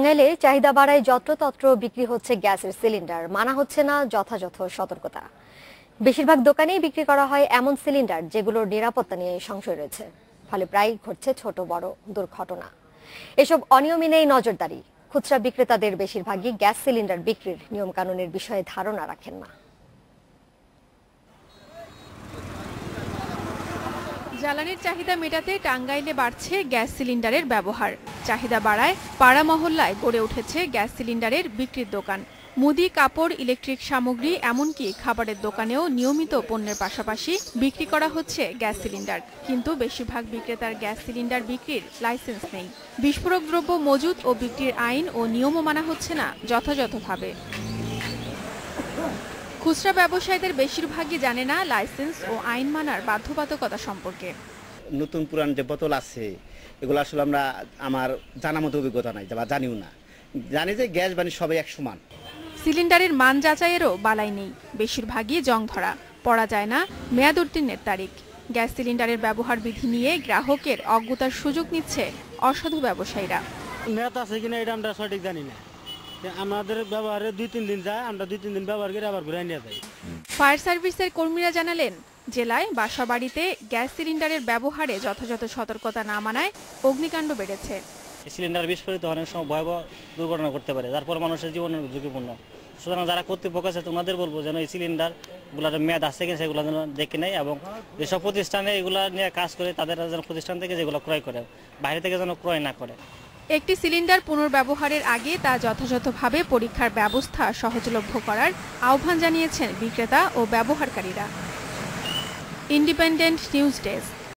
টাঙ্গাইলে চাহিদা বাড়ায় যত্রতত্র বিক্রি হচ্ছে গ্যাসের সিলিন্ডার। মানা হচ্ছে না যথাযথ সতর্কতা। বেশিরভাগ দোকানেই বিক্রি করা হয় এমন সিলিন্ডার যেগুলোর নিরাপত্তা নিয়ে সংশয় রয়েছে। ফলে প্রায় ঘটছে ছোট বড় দুর্ঘটনা। এসব অনিয়মই নেই নজরদারি। খুচরা বিক্রেতাদের বেশিরভাগই গ্যাস সিলিন্ডার বিক্রির নিয়ম কানুনের বিষয়ে ধারণা রাখেন না। জ্বালানির চাহিদা মেটাতে টাঙ্গাইলে বাড়ছে গ্যাস সিলিন্ডারের ব্যবহার। চাহিদা বাড়ায় পাড়া মহল্লায় গড়ে উঠেছে গ্যাস সিলিন্ডারের বিক্রির দোকান। মুদি, কাপড়, ইলেকট্রিক সামগ্রী, এমনকি খাবারের দোকানেও নিয়মিত পণ্যের পাশাপাশি বিক্রি করা হচ্ছে গ্যাস সিলিন্ডার। কিন্তু বেশিরভাগ বিক্রেতার গ্যাস সিলিন্ডার বিক্রির লাইসেন্স নেই। বিস্ফোরক দ্রব্য মজুত ও বিক্রির আইন ও নিয়মও মানা হচ্ছে না যথাযথভাবে। খুচরা ব্যবসায়ীদের বেশিরভাগই জানে না লাইসেন্স ও আইন মানার বাধ্যবাধকতা সম্পর্কে। নতুন পুরান যে বোতল আছে এগুলো আসলে আমরা আমার জানা মতো অভিজ্ঞতা নাই বা জানিও না। জানি যে গ্যাস বাণী সবাই এক সমান সিলিন্ডারের মান যাচাইয়েরও বালাই নেই বেশিরভাগই জং ধরা পড়া যায় না মেয়াদ উত্তীর্ণের তারিখ। গ্যাস সিলিন্ডারের ব্যবহার বিধি নিয়ে গ্রাহকের অজ্ঞতার সুযোগ নিচ্ছে অসাধু ব্যবসায়ীরা। মেয়াদ আছে কিনা এটা আমরা সঠিক জানি না। আমাদের ব্যবহারে দুই তিন দিন যায় আমরা দুই তিন দিন ব্যবহার করে আবার ঘুরে নিয়ে যাই। ফায়ার সার্ভিসের কর্মীরা জানালেন জেলায় বাসাবাড়িতে গ্যাস সিলিন্ডারের ব্যবহারে যথাযথ সতর্কতা না মানায় অগ্নিকাণ্ড বেড়েছে। সিলিন্ডার বিস্ফোরিত অনেক সময় ভয়াবহ দুর্ঘটনা করতে পারে তারপর মানুষের জীবন ঝুঁকিপূর্ণ। সুতরাং যারা কর্তৃপক্ষ আছে তোমাদের বলব যেন এই সিলিন্ডারগুলোর মেয়াদ আছে কিনা সেগুলো যেন দেখে নেয় এবং যেসব প্রতিষ্ঠানে এগুলো নিয়ে কাজ করে তাদের যেন প্রতিষ্ঠান থেকে যেগুলো ক্রয় করে বাইরে থেকে যেন ক্রয় না করে। একটি সিলিন্ডার পুনর্ব্যবহারের আগে তা যথাযথভাবে পরীক্ষার ব্যবস্থা সহজলভ্য করার আহ্বান জানিয়েছেন বিক্রেতা ও ব্যবহারকারীরা। Independent news desk.